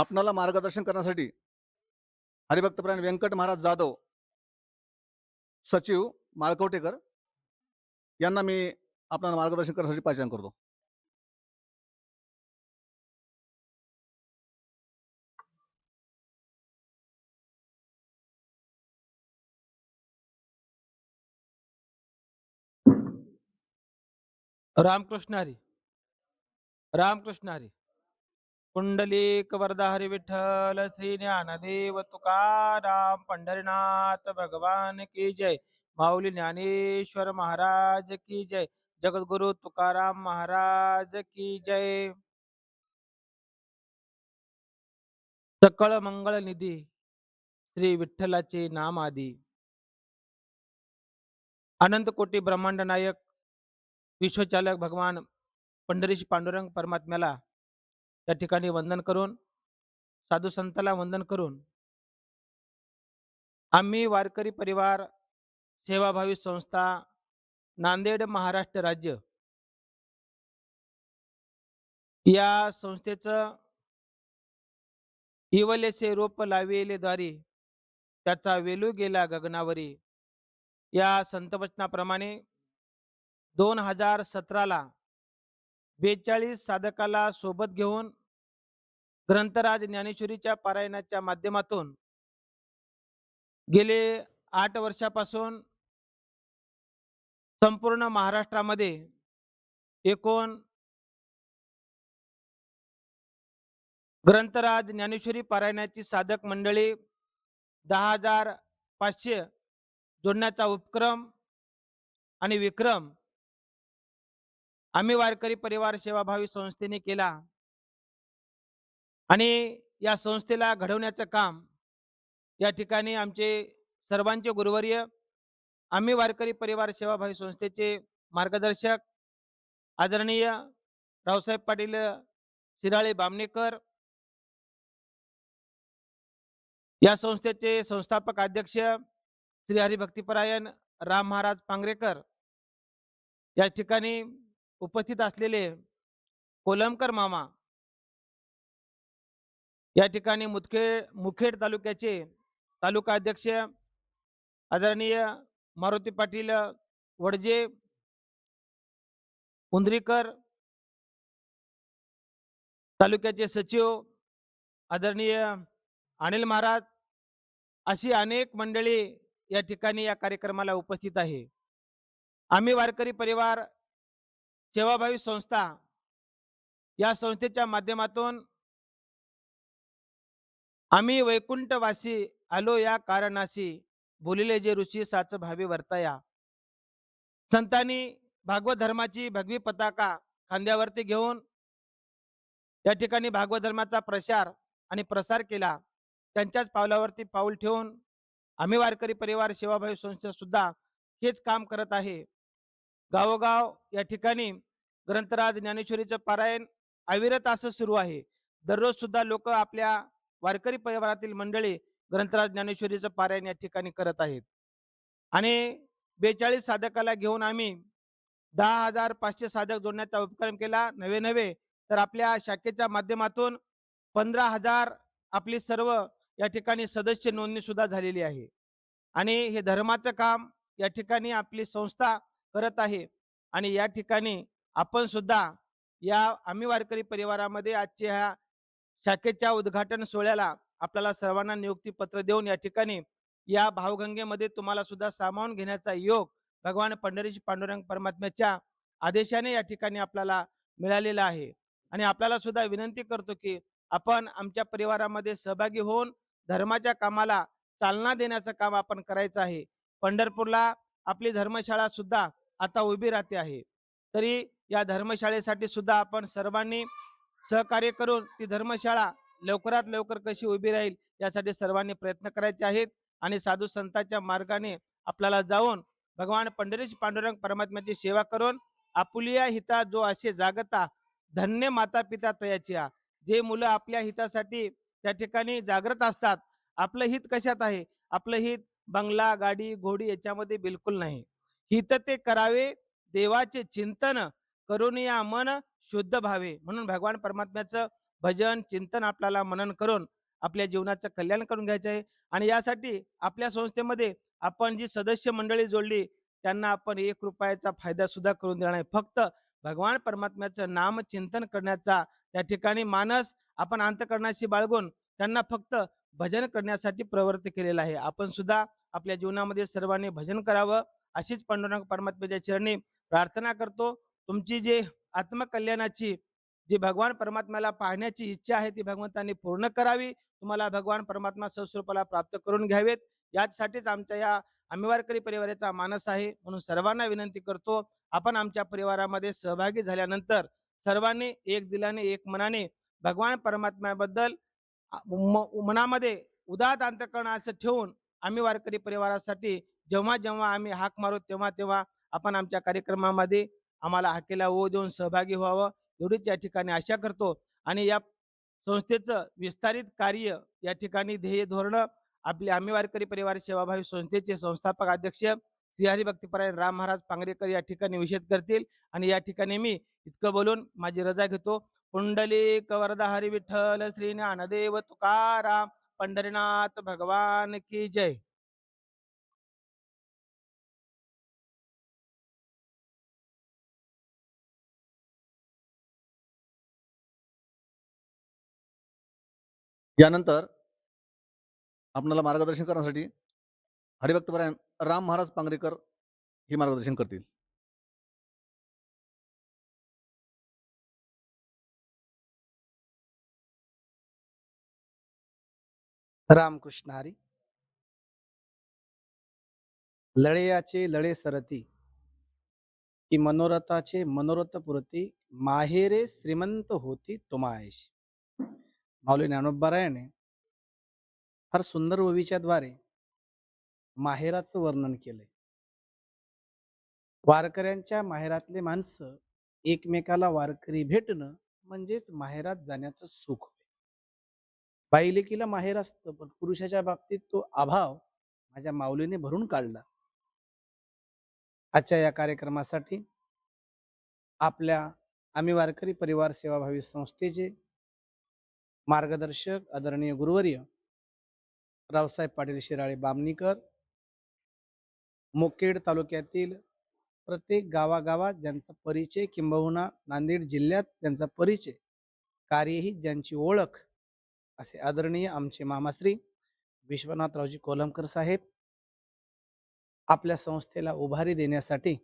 आपणाला मार्गदर्शन करण्यासाठी हरिभक्तप्राण व्यंकट महाराज जाधव सचिव माळकवटेकर यांना मी आपल्याला मार्गदर्शन करण्यासाठी पाचारण करतो. रामकृष्ण हरी रामकृष्ण हरी. पुंडलिक वरदाहरी विठ्ठल श्री ज्ञानदेव तुकाराम पंढरीनाथ भगवान की जय माऊली ज्ञानेश्वर महाराज की जय जगद्गुरु तुकाराम महाराज की जय. सकळ मंगळ निधी श्री विठ्ठलाचे नाम आदी अनंत कोटी ब्रह्मांड नायक विश्वचालक भगवान पंढरीश पांडुरंग परमात्म्याला त्या ठिकाणी वंदन करून साधू संताला वंदन करून आम्ही वारकरी परिवार सेवाभावी संस्था नांदेड महाराष्ट्र राज्य या संस्थेचं इवलेचे रोप लाविले द्वारी त्याचा वेलू गेला गगनावरी. या संतवचनाप्रमाणे दोन हजार सतराला बेचाळीस साधकाला सोबत घेऊन ग्रंथराज ज्ञानेश्वरीच्या पारायणाच्या माध्यमातून गेले आठ वर्षापासून संपूर्ण महाराष्ट्रामध्ये एकूण ग्रंथराज ज्ञानेश्वरी पारायणाची साधक मंडळी दहा हजार पाचशे जोडण्याचा उपक्रम आणि विक्रम आम्ही वारकरी परिवार सेवाभावी संस्थेने केला. आणि या संस्थेला घडवण्याचं काम या ठिकाणी आमचे सर्वांचे गुरुवर्य आम्ही वारकरी परिवार सेवाभावी संस्थेचे मार्गदर्शक आदरणीय रावसाहेब पाटील शिराळे बामणेकर या संस्थेचे संस्थापक अध्यक्ष श्री हरिभक्तीपरायण राम महाराज पांगरेकर या ठिकाणी उपस्थित असलेले कोलमकर मामा या ठिकाणी मुदखेड मुखेड तालुक्याचे तालुका अध्यक्ष आदरणीय मारुती पाटील वडजे उंद्रीकर तालुक्याचे सचिव आदरणीय अनिल महाराज अशी अनेक मंडळी या ठिकाणी या कार्यक्रमाला उपस्थित आहे. आम्ही वारकरी परिवार सेवाभावी संस्था या संस्थेच्या माध्यमातून आम्ही वैकुंठवासी आलो या कारणाशी. बोलिले जे ऋषी साच भावी वर्ताया संतांनी भागवत धर्माची भगवी पताका खांद्यावरती घेऊन या ठिकाणी भागवत धर्माचा प्रचार आणि प्रसार केला. त्यांच्याच पावलावरती पाऊल ठेवून आम्ही वारकरी परिवार सेवाभावी संस्था सुद्धा हेच काम करत आहे. गावोगाव या ठिकाणी ग्रंथराज ज्ञानेश्वरीचं पारायण अविरत असं सुरू आहे. दररोज सुद्धा लोक आपल्या वारकरी परिवारातील मंडळी ग्रंथराज ज्ञानेश्वरीचं पारायण या ठिकाणी करत आहेत. आणि बेचाळीस साधकाला घेऊन आम्ही दहा हजार पाचशे साधक जोडण्याचा उपक्रम केला. नवे नवे तर आपल्या शाखेच्या माध्यमातून पंधरा हजार आपली सर्व या ठिकाणी सदस्य नोंदणी सुद्धा झालेली आहे. आणि हे धर्माचं काम या ठिकाणी आपली संस्था करत आहे. आणि या ठिकाणी आपण सुद्धा या आम्ही वारकरी परिवारामध्ये आजच्या ह्या शाखेच्या उद्घाटन सोहळ्याला आपल्याला सर्वांना नियुक्ती पत्र देऊन या ठिकाणी या भावगंगेमध्ये तुम्हाला सुद्धा सामावून घेण्याचा योग भगवान पंढरीश पांडुरंग परमात्म्याच्या आदेशाने या ठिकाणी आपल्याला मिळालेला आहे. आणि आपल्याला सुद्धा विनंती करतो की आपण आमच्या परिवारामध्ये सहभागी होऊन धर्माच्या कामाला चालना देण्याचं काम आपण करायचं आहे. पंढरपूरला आपली धर्मशाळा सुद्धा आता उभी राहते आहे. तरी या धर्मशाळेसाठी सुद्धा आपण सर्वांनी सहकार्य करून ती धर्मशाळा लवकरात लवकर कशी उभी राहील यासाठी सर्वांनी प्रयत्न करायचे आहेत आणि साधू संतांच्या मार्गाने आपल्याला जाऊन भगवान पंढरीश पांडुरंग परमात्म्याची सेवा करून आपुलिया हिता जो असे जागता धन्य माता पिता तयाची जे मुलं आपल्या हितासाठी त्या ठिकाणी जागृत असतात आपलं हित कशात आहे? आपलं हित बंगला गाडी घोडी याच्यामध्ये बिलकुल नाही. हित ते करावे देवाचे चिंतन करून या मन शुद्ध भावे. म्हणून भगवान परमात्म्याचं भजन चिंतन आपल्याला मनन करून आपल्या जीवनाचं कल्याण करून घ्यायचं आहे. आणि यासाठी आपल्या संस्थेमध्ये आपण जी सदस्य मंडळी जोडली त्यांना आपण एक रुपयाचा फायदा सुद्धा करून देणार आहे. फक्त भगवान परमात्म्याचं नाम चिंतन करण्याचा त्या ठिकाणी मानस आपण अंतकरणाशी बाळगून त्यांना फक्त भजन करण्यासाठी प्रवृत्त केलेला आहे. आपण सुद्धा आपल्या जीवनामध्ये सर्वांनी भजन करावं अशीच पांडुरंग परमात्म्याच्या चरणी प्रार्थना करतो. तुमची जी आत्मकल्याणाची जी भगवान परमात्म्याला पाहण्याची इच्छा आहे ती भगवंतांनी पूर्ण करावी. तुम्हाला भगवान परमात्मा स्वस्वरूपाला प्राप्त करून घ्यावेत. यासाठीच आमच्या या आम्हीवारकरी परिवाराचा मानस आहे. म्हणून सर्वांना विनंती करतो आपण आमच्या परिवारामध्ये सहभागी झाल्यानंतर सर्वांनी एक दिलाने एक मनाने भगवान परमात्म्याबद्दल म- मनामध्ये उदात अंतकरण असं ठेवून आम्ही वारकरी परिवारासाठी जेव्हा जेव्हा आम्ही हाक मारू तेव्हा तेव्हा आपण आमच्या कार्यक्रमामध्ये आम्हाला हाकेला ओ देऊन सहभागी व्हावं एवढीच या ठिकाणी आशा करतो. आणि या संस्थेचं विस्तारित कार्य या ठिकाणी ध्येय धोरण आपले आम्ही वारकरी परिवार सेवाभावी संस्थेचे संस्थापक अध्यक्ष श्री हरिभक्तीपरायण राम महाराज पांगरेकर या ठिकाणी विषेद करतील. आणि या ठिकाणी मी इतकं बोलून माझी रजा घेतो. पुंडलिक वरदा हरी विठ्ठल श्री ज्ञानदेव तुकाराम पंढरीनाथ भगवान की जय. यानंतर आपणाला मार्गदर्शन करण्यासाठी हरिभक्तपरायण राम महाराज पांगरेकर हे मार्गदर्शन करतील. रामकृष्ण हरी लळेयाचे लळे सरती. की मनोरथाचे मनोरथ पुरती. माहेरे श्रीमंत होती तुमायश. माऊली ज्ञानोबारायाने फार सुंदर ओवीच्या द्वारे माहेराचं वर्णन केलंय. वारकऱ्यांच्या माहेरातले माणसं एकमेकाला वारकरी भेटणं म्हणजेच माहेरात जाण्याचं सुख. बाईलेकीला माहेर असतं पण पुरुषाच्या बाबतीत तो अभाव माझ्या माऊलीने भरून काढला. आजच्या या कार्यक्रमासाठी आपल्या आम्ही वारकरी परिवार सेवाभावी संस्थेचे मार्गदर्शक आदरणीय गुरुवर्य रावसाहेब पाटील शिराळे बामणीकर मुखेड तालुक्यातील प्रत्येक गावागावात ज्यांचा परिचय किंबहुना नांदेड जिल्ह्यात त्यांचा परिचय कार्यही ज्यांची ओळख असे आदरणीय आमचे मामाश्री विश्वनाथरावजी कोलमकर साहेब आपल्या संस्थेला उभारी देण्यासाठी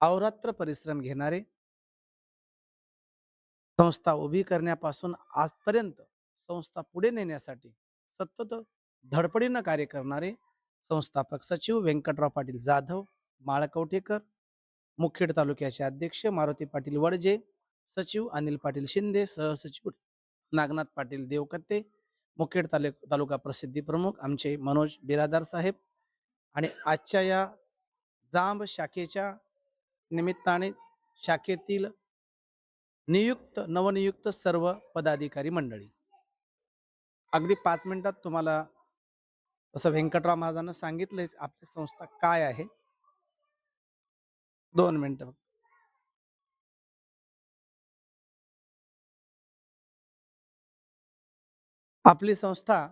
अवरात्र परिश्रम घेणारे संस्था उभी करण्यापासून आजपर्यंत संस्था पुढे नेण्यासाठी सतत धडपडीनं कार्य करणारे संस्थापक सचिव व्यंकटराव पाटील जाधव माळकवठेकर मुखेड तालुक्याचे अध्यक्ष मारुती पाटील वडजे सचिव अनिल पाटील शिंदे सहसचिव नागनाथ पाटील देवकत्ते मुखेड तालु तालुका प्रसिद्धी प्रमुख आमचे मनोज बिरादार साहेब आणि आजच्या या जांब शाखेच्या निमित्ताने शाखेतील नियुक्त नवनियुक्त सर्व पदाधिकारी मंडळी. अगदी पाच मिनिटात तुम्हाला तसं व्यंकटराव महाराजांना सांगितलंच आपली संस्था काय आहे? दोन मिनिटं आपली संस्था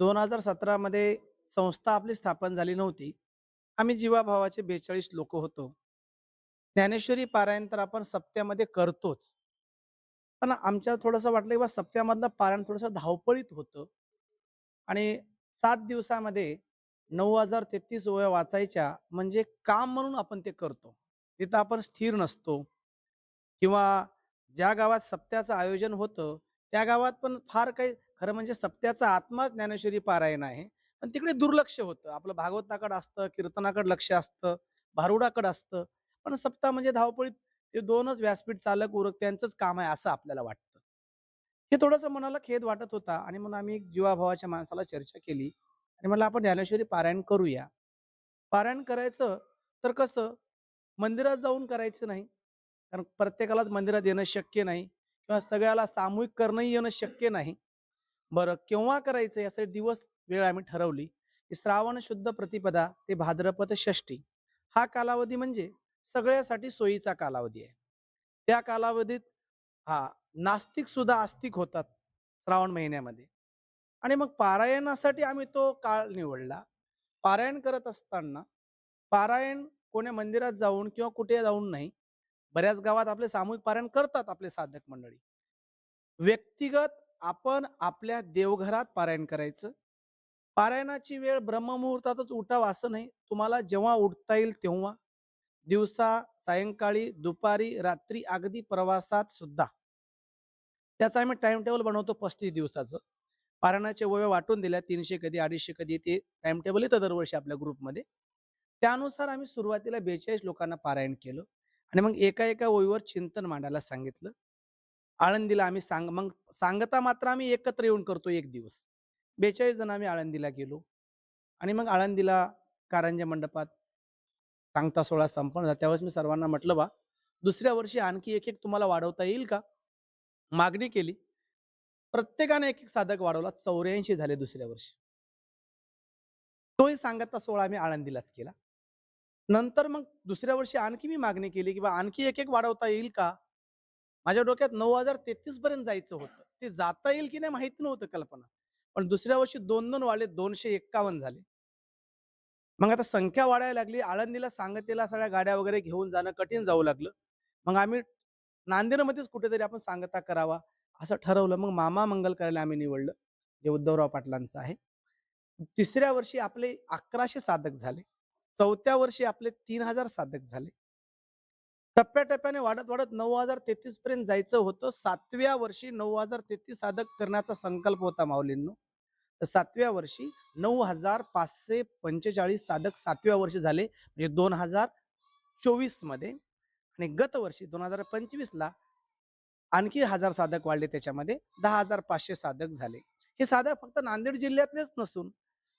दोन हजार सतरामध्ये संस्था आपली स्थापन झाली नव्हती. आम्ही जीवाभावाचे बेचाळीस लोक होतो. ज्ञानेश्वरी पारायण तर आपण सप्त्यामध्ये करतोच. पण आमच्या थोडंसं वाटलं की बा सप्त्यामधलं पारायण थोडंसं धावपळीत होतं. आणि सात दिवसामध्ये नऊ हजार तेहतीस ओव्या वाचायच्या म्हणजे काम म्हणून आपण ते करतो. तिथं आपण स्थिर नसतो. किंवा ज्या गावात सप्त्याचं आयोजन होतं त्या गावात पण फार काही खरं म्हणजे सप्त्याचा आत्माच ज्ञानेश्वरी पारायण आहे. पण तिकडे दुर्लक्ष होतं. आपलं भागवताकडं असतं कीर्तनाकडं लक्ष असतं भारुडाकडं असतं. पण सप्ताह म्हणजे धावपळीत ते दोनच व्यासपीठ चालक उरक त्यांचंच काम आहे असं आपल्याला वाटतं. हे थोडंसं मनाला खेद वाटत होता आणि म्हणून आम्ही एक जीवाभावाच्या माणसाला चर्चा केली आणि मला आपण ज्ञानेश्वरी पारायण करूया. पारायण करायचं तर कसं? मंदिरात जाऊन करायचं नाही. कारण प्रत्येकालाच मंदिरात येणं शक्य नाही किंवा सगळ्याला सामूहिक करणंही येणं शक्य नाही. बरं केव्हा करायचं? यासाठी दिवस वेळ आम्ही ठरवली की श्रावण शुद्ध प्रतिपदा ते भाद्रपद षष्टी हा कालावधी म्हणजे सगळ्यासाठी सोयीचा कालावधी आहे. त्या कालावधीत हा नास्तिक सुद्धा आस्तिक होतात श्रावण महिन्यामध्ये. आणि मग पारायणासाठी आम्ही तो काळ निवडला. पारायण करत असताना पारायण कोण्या मंदिरात जाऊन किंवा कुठे जाऊन नाही बऱ्याच गावात आपले सामूहिक पारायण करतात आपले साधक मंडळी. व्यक्तिगत आपण आपल्या देवघरात पारायण करायचं. पारायणाची वेळ ब्रह्ममुहूर्तातच उठावा असं नाही. तुम्हाला जेव्हा उठता येईल तेव्हा दिवसा सायंकाळी दुपारी रात्री अगदी प्रवासात सुद्धा. त्याचा आम्ही टाइम टेबल बनवतो पस्तीस दिवसाचं. पारायणाचे वय वाटून दिल्या तीनशे कधी अडीचशे कधी ते टाइम टेबल येतं दरवर्षी आपल्या ग्रुपमध्ये त्यानुसार आम्ही सुरुवातीला बेचाळीस लोकांना पारायण केलं आणि मग एका एका ओळीवर चिंतन मांडायला सांगितलं. आळंदीला आम्ही सांग मग सांगता मात्र आम्ही एकत्र येऊन करतो एक दिवस. बेचाळीस जण आम्ही आळंदीला गेलो आणि मग आळंदीला कारंजा मंडपात सांगता सोहळा संपन्न झाला त्यावेळेस मी सर्वांना म्हटलं बा दुसऱ्या वर्षी आणखी एक एक तुम्हाला वाढवता येईल का? मागणी केली. प्रत्येकाने एक एक साधक वाढवला. चौऱ्याऐंशी झाले दुसऱ्या वर्षी. तोही सांगता सोहळा मी आळंदीलाच केला. नंतर मग दुसऱ्या वर्षी आणखी मी मागणी केली की बा आणखी एक एक वाढवता येईल का? माझ्या डोक्यात नऊ हजार तेहतीस पर्यंत जायचं होतं. ते जाता येईल की नाही माहिती नव्हतं कल्पना. पण दुसऱ्या वर्षी दोन दोन वाढले. दोनशे एक्कावन्न झाले. मग आता संख्या वाढायला लागली आळंदीला सांगतेला सगळ्या गाड्या वगैरे घेऊन जाणं कठीण जाऊ लागलं. मग आम्ही नांदेडमध्येच कुठेतरी आपण सांगता करावा असं ठरवलं. मग मामा मंगल करायला आम्ही निवडलं जे उद्धवराव पाटलांचं आहे. तिसऱ्या वर्षी आपले अकराशे साधक झाले. चौथ्या वर्षी आपले तीन हजार साधक झाले. टप्प्याटप्प्याने वाढत वाढत नऊ हजार तेहतीस पर्यंत जायचं होतं. सातव्या वर्षी नऊ हजार तेहतीस साधक करण्याचा संकल्प होता माऊलींनो. तर सातव्या वर्षी नऊ हजार पाचशे पंचेचाळीस साधक सातव्या वर्षी झाले. म्हणजे दोन हजार चोवीसमध्ये आणि गत वर्षी दोन हजार पंचवीसला आणखी हजार साधक वाढले त्याच्यामध्ये. दहा हजार पाचशे साधक झाले. हे साधक फक्त नांदेड जिल्ह्यातलेच नसून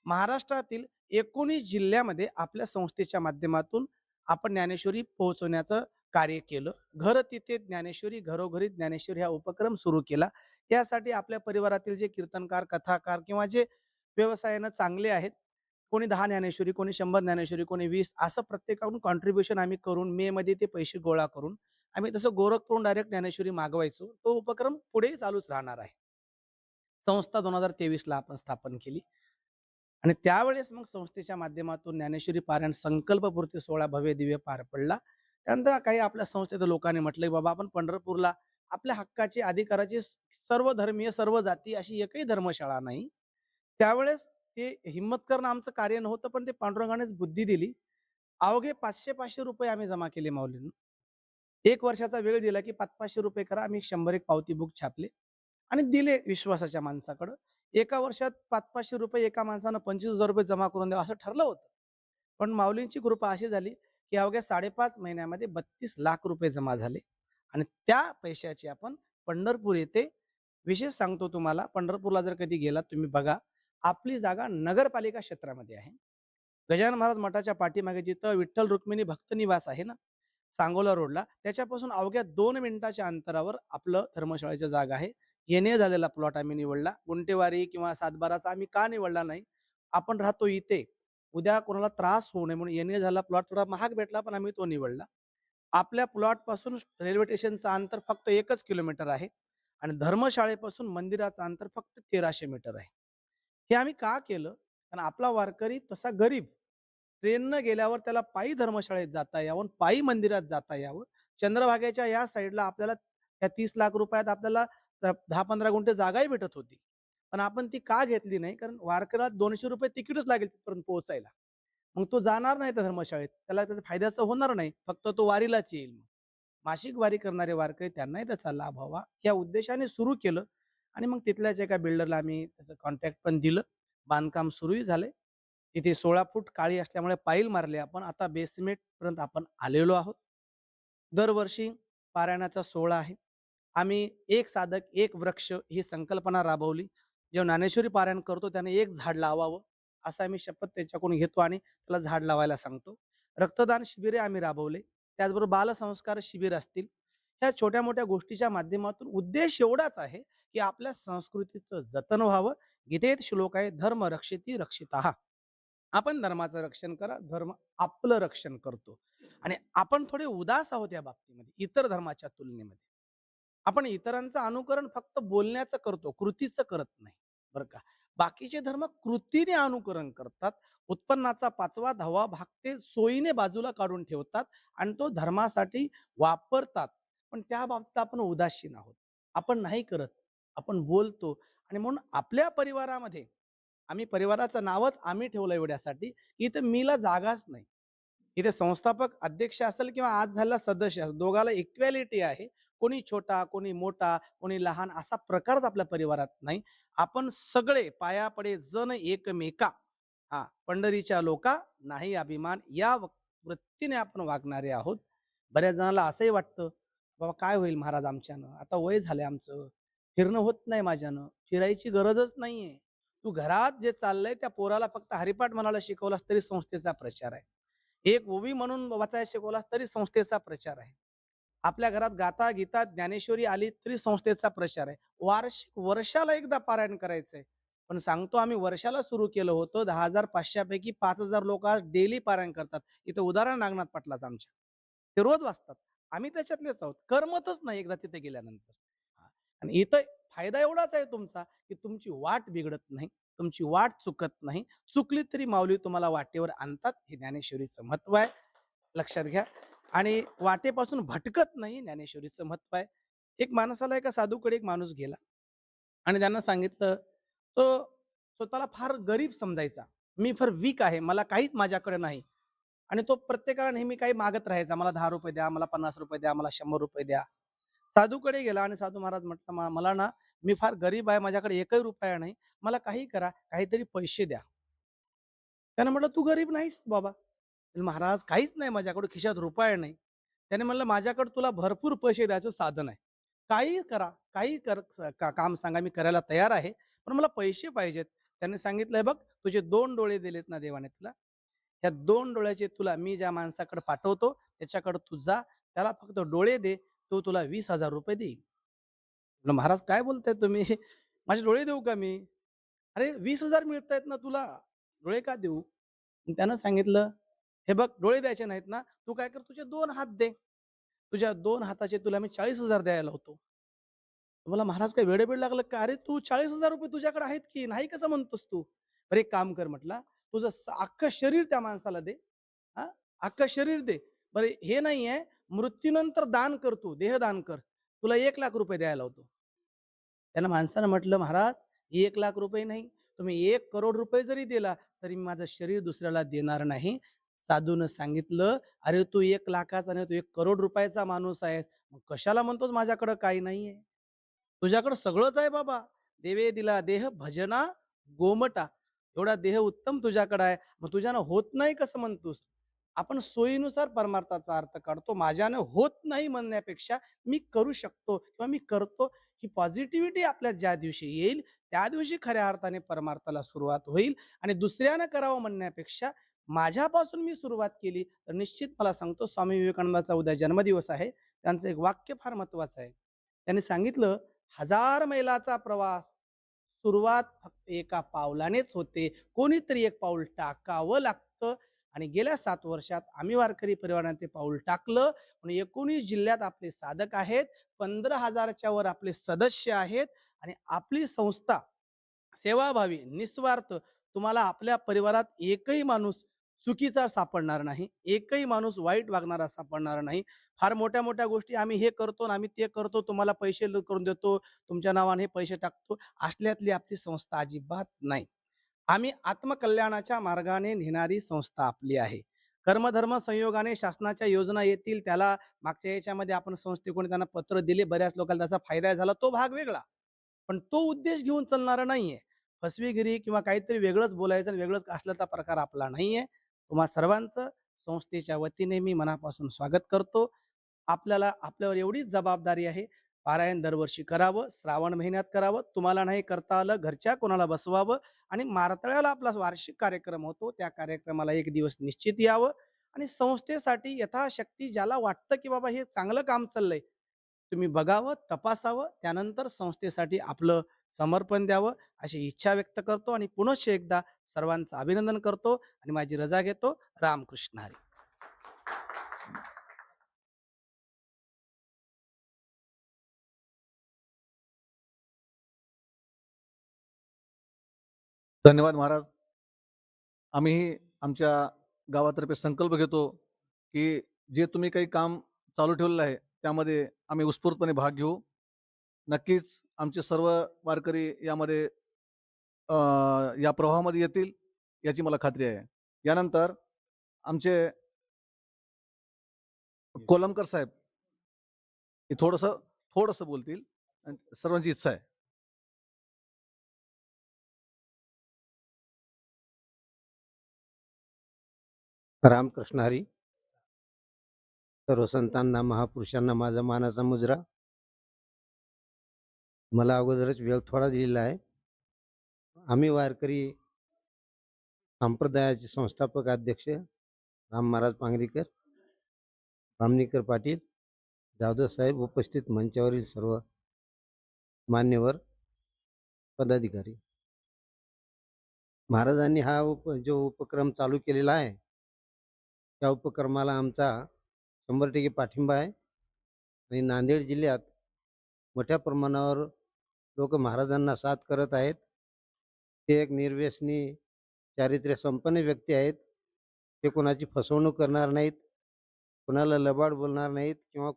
महाराष्ट्रातील एकोणीस जिल्ह्यामध्ये आपल्या संस्थेच्या माध्यमातून आपण ज्ञानेश्वरी पोहोचवण्याचं कार्य केलं. घर तिथे ज्ञानेश्वरी घरोघरी ज्ञानेश्वरी हा उपक्रम सुरू केला. यासाठी आपल्या परिवारातील जे कीर्तनकार कथाकार किंवा जे व्यवसायानं चांगले आहेत कोणी दहा ज्ञानेश्वरी कोणी शंभर ज्ञानेश्वरी कोणी वीस असं प्रत्येकाकडून कॉन्ट्रीब्युशन आम्ही करून मे मध्ये ते पैसे गोळा करून आम्ही तसं गोरखकडून डायरेक्ट ज्ञानेश्वरी मागवायचो. तो उपक्रम पुढेही चालूच राहणार आहे. संस्था दोन हजार तेवीसला आपण स्थापन केली. आणि त्यावेळेस मग संस्थेच्या माध्यमातून ज्ञानेश्वरी पारायण संकल्पपूर्ती सोहळा भव्य दिव्य पार पडला. त्यानंतर काही आपल्या संस्थेच्या लोकांनी म्हटलं बाबा आपण पंढरपूरला आपल्या हक्काची अधिकाराची सर्व धर्मीय सर्व जाती अशी एकही धर्मशाळा नाही. त्यावेळेस ते हिंमत करणं आमचं कार्य नव्हतं पण ते पांडुरंगानेच बुद्धी दिली. अवघे पाचशे पाचशे रुपये आम्ही जमा केले माऊलीनं. एक वर्षाचा वेळ दिला की पाच पाचशे रुपये करा आम्ही शंभर एक पावती बुक छापले आणि दिले विश्वासाच्या माणसाकडं. एका वर्षात पाच पाचशे रुपये एका माणसानं पंचवीस हजार रुपये जमा करून द्यावं असं ठरलं होतं. पण माऊलींची कृपा अशी झाली की अवघ्या साडेपाच महिन्यामध्ये बत्तीस लाख रुपये जमा झाले आणि त्या पैशाची आपण पंढरपूर येथे विशेष सांगतो तुम्हाला पंढरपूरला जर कधी गेलात तुम्ही बघा आपली जागा नगरपालिका क्षेत्रामध्ये आहे. गजानन महाराज मठाच्या पाठीमागे जिथं विठ्ठल रुक्मिणी भक्त निवास आहे ना सांगोला रोडला त्याच्यापासून अवघ्या दोन मिनिटाच्या अंतरावर आपलं धर्मशाळेची जागा आहे. येणे झालेला प्लॉट आम्ही निवडला. गुंटेवारी किंवा सातबाराचा आम्ही का निवडला नाही आपण राहतो इथे. उद्या कोणाला त्रास होऊ नये म्हणून येणे झाला प्लॉट थोडा महाग भेटला पण आम्ही तो निवडला. आपल्या प्लॉटपासून रेल्वे स्टेशनचं अंतर फक्त एकच किलोमीटर आहे. आणि धर्मशाळेपासून मंदिराचं अंतर फक्त तेराशे मीटर आहे. हे आम्ही का केलं? कारण आपला वारकरी तसा गरीब. ट्रेननं गेल्यावर त्याला पायी धर्मशाळेत जाता यावं पायी मंदिरात जाता यावं. चंद्रभागेच्या या साईडला आपल्याला त्या तीस लाख रुपयात आपल्याला दहा पंधरा गुंठे जागाही भेटत होती. पण आपण ती का घेतली नाही? कारण वारकऱ्याला दोनशे रुपये तिकीटच लागेल तिथपर्यंत पोहोचायला. मग तो जाणार नाही त्या धर्मशाळेत. त्याला त्याचा फायद्याचं होणार नाही. फक्त तो वारीलाच येईल मग. मासिक वारी करणारे वारकरी त्यांनाही त्याचा लाभ व्हावा या उद्देशाने सुरू केलं आणि मग तिथल्याच एका बिल्डरला आम्ही त्याचं कॉन्टॅक्ट पण दिलं. बांधकाम सुरूही झाले. तिथे सोळा फूट काळी असल्यामुळे पाईल मारले आपण. आता बेसमेंट पर्यंत आपण आलेलो आहोत. दरवर्षी पारायणाचा सोहळा आहे. आम्ही एक साधक एक वृक्ष ही संकल्पना राबवली. जेव्हा ज्ञानेश्वरी पारायण करतो त्याने एक झाड लावावं असं आम्ही शपथ त्याच्याकडून घेतो आणि त्याला झाड लावायला सांगतो. रक्तदान शिबिरे आम्ही राबवले. त्याचबरोबर बालसंस्कार शिबिर असतील. ह्या छोट्या मोठ्या गोष्टीच्या माध्यमातून उद्देश एवढाच आहे की आपल्या संस्कृतीचं जतन व्हावं. गीतेत श्लोक आहे धर्म रक्षिती रक्षित. आपण धर्माचं रक्षण करा धर्म आपलं रक्षण करतो. आणि आपण थोडे उदास आहोत या बाबतीमध्ये इतर धर्माच्या तुलनेमध्ये. आपण इतरांचं अनुकरण फक्त बोलण्याचं करतो कृतीचं करत नाही बरं का? बाकीचे धर्म कृतीने अनुकरण करतात उत्पन्नाचा पाचवा दहावा भाग ते सोयीने बाजूला काढून ठेवतात आणि तो धर्मासाठी वापरतात. पण त्या बाबतीत आपण उदासीन आहोत. आपण नाही करत. आपण बोलतो आणि म्हणून आपल्या परिवारामध्ये आम्ही परिवाराचं नावच आम्ही ठेवलं एवढ्यासाठी की इथं मीला जागाच नाही. इथे संस्थापक अध्यक्ष असेल किंवा आज झाला सदस्य असेल दोघाला इक्वॅलिटी आहे. कोणी छोटा कोणी मोठा कोणी लहान असा प्रकारच आपल्या परिवारात नाही. आपण सगळे पायापडे जण एकमेका हा पंढरीच्या लोका नाही अभिमान या वृत्तीने आपण वागणारे आहोत. बऱ्याच जणांना असंही वाटतं बाबा काय होईल महाराज आमच्यानं? आता वय झालंय आमचं. फिरणं होत नाही माझ्यानं. फिरायची गरजच नाहीये. तू घरात जे चाललंय त्या पोराला फक्त हरिपाठ म्हणायला शिकवलास तरी संस्थेचा प्रचार आहे. एक ओवी म्हणून वाचायला शिकवलास तरी संस्थेचा प्रचार आहे. आपल्या घरात गाता गीता ज्ञानेश्वरी आली तरी संस्थेचा प्रचार आहे. वार्षिक वर्षाला एकदा पारायण करायचंय. पण सांगतो आम्ही वर्षाला सुरू केलं होतं. दहा हजार पाचशेपैकी पाच हजार लोक आज डेली पारायण करतात. इथं उदाहरण नागनाथ पाटलाच आमच्या. ते रोज वाचतात. आम्ही त्याच्यातलेच आहोत. करमतच नाही एकदा तिथे गेल्यानंतर. आणि इथं फायदा एवढाच आहे तुमचा की तुमची वाट बिघडत नाही तुमची वाट चुकत नाही. चुकली तरी माऊली तुम्हाला वाटेवर आणतात. हे ज्ञानेश्वरीचं महत्त्व आहे. लक्षात घ्या. आणि वाटेपासून भटकत नाही ज्ञानेश्वरीचं महत्त्व आहे. एक माणसाला एका साधूकडे एक माणूस गेला. आणि त्यांना सांगितलं तो स्वतःला फार गरीब समजायचा. मी फार वीक आहे मला काहीच माझ्याकडे नाही. आणि तो प्रत्येकाला नेहमी काही मागत राहायचा मला दहा रुपये द्या मला पन्नास रुपये द्या मला शंभर रुपये द्या. साधूकडे गेला आणि साधू महाराज म्हटलं मला ना मी फार गरीब आहे माझ्याकडे एकही रुपया नाही मला काही करा काहीतरी पैसे द्या. त्याने म्हटलं तू गरीब नाहीस बाबा. महाराज काहीच नाही माझ्याकडे खिशात रुपया नाही. त्याने म्हणलं माझ्याकडे तुला भरपूर पैसे द्यायचं साधन आहे. काही करा काही कर का- काम सांगा मी करायला तयार आहे. पण मला पैसे पाहिजेत. त्याने सांगितलंय बघ तुझे दोन डोळे दिलेत ना देवाने तुला. या दोन डोळ्याचे तुला मी ज्या माणसाकडे पाठवतो त्याच्याकडे तू जा. त्याला फक्त डोळे दे. तो तुला वीस हजार रुपये देईल. महाराज काय बोलताय तुम्ही? माझे डोळे देऊ का मी? अरे वीस हजार मिळत आहेत ना तुला. डोळे का देऊ? त्यानं सांगितलं हे बघ डोळे द्यायचे नाहीत ना. तू काय कर तुझे दोन हात दे. तुझ्या दोन हाताचे तुला मी चाळीस हजार द्यायला होतो. मला महाराज काय वेळ वेळ लागलं का? अरे तू चाळीस हजार रुपये तुझ्याकडे आहेत की? नाही कसं म्हणतोस तू? अरे एक काम कर म्हटला तुझं अख्खं शरीर त्या माणसाला दे हा? अख्खं शरीर दे. बरे हे नाही आहे मृत्यूनंतर दान कर तू देहदान कर. तुला एक लाख रुपये द्यायला होतो. त्यानं माणसानं म्हटलं महाराज एक लाख रुपये नाही. तुम्ही एक करोड रुपये जरी दिला तरी मी माझं शरीर दुसऱ्याला देणार नाही. साधून सांगितलं अरे तू एक लाखाचा नाही तू एक करोड रुपयाचा माणूस आहे मग कशाला म्हणतोस माझ्याकडं काही नाहीये? तुझ्याकडं सगळंच आहे बाबा. देवे दिला देह भजना गोमटा. एवढा देह उत्तम तुझ्याकडे आहे. मग तुझ्यानं होत नाही कसं म्हणतोस? आपण सोयीनुसार परमार्थाचा अर्थ काढतो. माझ्यानं होत नाही म्हणण्यापेक्षा मी करू शकतो किंवा मी करतो ही पॉझिटिव्हिटी आपल्या ज्या दिवशी येईल त्या दिवशी खऱ्या अर्थाने परमार्थाला सुरुवात होईल आणि दुसऱ्यानं करावं म्हणण्यापेक्षा माझ्यापासून मी सुरुवात केली तर निश्चित मला सांगतो स्वामी विवेकानंदाचा उद्या जन्मदिवस आहे. त्यांचं एक वाक्य फार महत्वाचं आहे. त्यांनी सांगितलं हजार मैलाचा प्रवास. सुरुवात फक्त एका पावलानेच होते. कोणीतरी एक पाऊल टाकावं लागतं. आणि गेल्या सात वर्षात आम्ही वारकरी परिवाराने ते पाऊल टाकलं. म्हणून एकोणीस जिल्ह्यात आपले साधक आहेत. पंधरा हजारच्या वर आपले सदस्य आहेत. आणि आपली संस्था सेवाभावी निस्वार्थ तुम्हाला आपल्या परिवारात एकही माणूस चुकीचा सापडणार नाही. एकही माणूस वाईट वागणारा सापडणार नाही. फार मोठ्या मोठ्या गोष्टी आम्ही हे करतो आणि आम्ही ते करतो. तुम्हाला पैसे ल- करून देतो. तुमच्या नावाने हे पैसे टाकतो. असल्यातली आपली संस्था अजिबात नाही. आम्ही आत्मकल्याणाच्या मार्गाने नेणारी संस्था आपली आहे. कर्मधर्म संयोगाने शासनाच्या योजना येतील. त्याला मागच्या याच्यामध्ये आपण संस्थेकडून त्यांना पत्र दिले. बऱ्याच लोकांना त्याचा फायदा झाला. तो भाग वेगळा. पण तो उद्देश घेऊन चालणारा नाहीये. फसवेगिरी किंवा काहीतरी वेगळंच बोलायचं आणि वेगळंच असल्याचा प्रकार आपला नाहीये. तुम्हा सर्वांचं संस्थेच्या वतीने मी मनापासून स्वागत करतो. आपल्याला आपल्यावर एवढीच जबाबदारी आहे. पारायण दरवर्षी करावं श्रावण महिन्यात करावं तुम्हाला नाही करता आलं घरच्या कोणाला बसवावं आणि मारतळ्याला आपला वार्षिक कार्यक्रम होतो. त्या कार्यक्रमाला एक दिवस निश्चित यावं आणि संस्थेसाठी यथाशक्ती ज्याला वाटतं की बाबा हे चांगलं काम चाललंय तुम्ही बघावं तपासावं त्यानंतर संस्थेसाठी आपलं समर्पण द्यावं अशी इच्छा व्यक्त करतो आणि पुनश्च एकदा सर्वांचं अभिनंदन करतो आणि माझी रजा घेतो. रामकृष्ण हरी. धन्यवाद महाराज. आम्ही आमच्या गावातर्फे संकल्प घेतो की जे तुम्ही काही काम चालू ठेवलेलं आहे त्यामध्ये आम्ही उत्स्फूर्तपणे भाग घेऊ. नक्कीच आमचे सर्व वारकरी यामध्ये या प्रवाहामध्ये येतील याची मला खात्री आहे. यानंतर आमचे कोलमकर साहेब हे थोडंसं थोडंसं बोलतील सर्वांची इच्छा आहे. रामकृष्ण हरी. सर्व संतांना महापुरुषांना माझा मानाचा मुजरा. मला अगोदरच वेळ थोडा दिलेला आहे. आम्ही वारकरी संप्रदायाचे संस्थापक अध्यक्ष राम महाराज पांगरीकर रामनीकर पाटील जाधव साहेब उपस्थित मंचावरील सर्व मान्यवर पदाधिकारी. महाराजांनी हा उप जो उपक्रम चालू केलेला आहे त्या उपक्रमाला आमचा शंभर टक्के पाठिंबा आहे. आणि नांदेड जिल्ह्यात मोठ्या प्रमाणावर लोक महाराजांना साथ करत आहेत. ते एक निर्व्यसनी चारित्र्य संपन्न व्यक्ती आहेत. ते कोणाची फसवणूक करणार नाहीत कोणाला लबाड बोलणार नाहीत किंवा